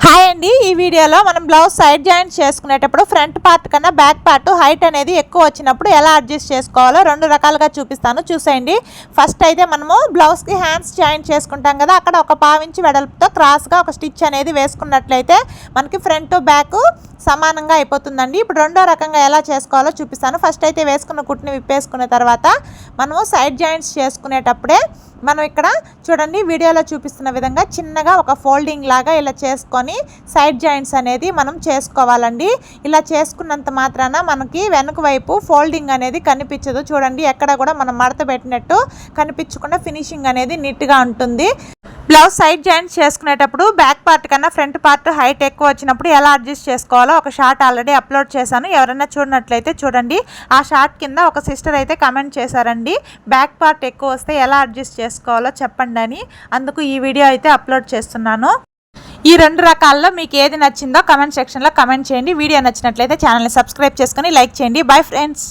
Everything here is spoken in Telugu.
హాయ్ అండి. ఈ వీడియోలో మనం బ్లౌజ్ సైడ్ జాయింట్ చేసుకునేటప్పుడు ఫ్రంట్ పార్ట్ కన్నా బ్యాక్ పార్ట్ హైట్ అనేది ఎక్కువ వచ్చినప్పుడు ఎలా అడ్జస్ట్ చేసుకోవాలో రెండు రకాలుగా చూపిస్తాను. చూసేయండి. ఫస్ట్ అయితే మనము బ్లౌజ్కి హ్యాండ్స్ జాయింట్ చేసుకుంటాం కదా అక్కడ ఒక పావించి వెడల్పుతో క్రాస్గా ఒక స్టిచ్ అనేది వేసుకున్నట్లయితే మనకి ఫ్రంట్ బ్యాక్ సమానంగా అయిపోతుందండి. ఇప్పుడు రెండో రకంగా ఎలా చేసుకోవాలో చూపిస్తాను. ఫస్ట్ అయితే వేసుకున్న కుట్టిని విప్పేసుకున్న తర్వాత మనము సైడ్ జాయింట్స్ చేసుకునేటప్పుడే మనం ఇక్కడ చూడండి వీడియోలో చూపిస్తున్న విధంగా చిన్నగా ఒక ఫోల్డింగ్ లాగా ఇలా చేసుకొని సైడ్ జాయింట్స్ అనేది మనం చేసుకోవాలండి. ఇలా చేసుకున్నంత మాత్రాన మనకి వెనుక వైపు ఫోల్డింగ్ అనేది కనిపించదు. చూడండి ఎక్కడ కూడా మనం మడత పెట్టినట్టు కనిపించకుండా ఫినిషింగ్ అనేది నీట్గా ఉంటుంది. బ్లౌజ్ సైడ్ జాయింట్స్ చేసుకునేటప్పుడు బ్యాక్ పార్ట్ కన్నా ఫ్రంట్ పార్ట్ హైట్ ఎక్కువ వచ్చినప్పుడు ఎలా అడ్జస్ట్ చేసుకోవాలో ఒక షార్ట్ ఆల్రెడీ అప్లోడ్ చేశాను. ఎవరైనా చూడనట్లయితే చూడండి ఆ షార్ట్ కింద ఒక సిస్టర్ అయితే కమెంట్ చేశారండి. బ్యాక్ పార్ట్ ఎక్కువ వస్తే ఎలా అడ్జస్ట్ చేసుకోవాలో చెప్పండి అని. అందుకు ఈ వీడియో అయితే అప్లోడ్ చేస్తున్నాను. ఈ రెండు రకాల్లో మీకు ఏది నచ్చిందో కమెంట్ సెక్షన్లో కమెంట్ చేయండి. వీడియో నచ్చినట్లయితే ఛానల్ని సబ్స్క్రైబ్ చేసుకొని లైక్ చేయండి. Bye friends.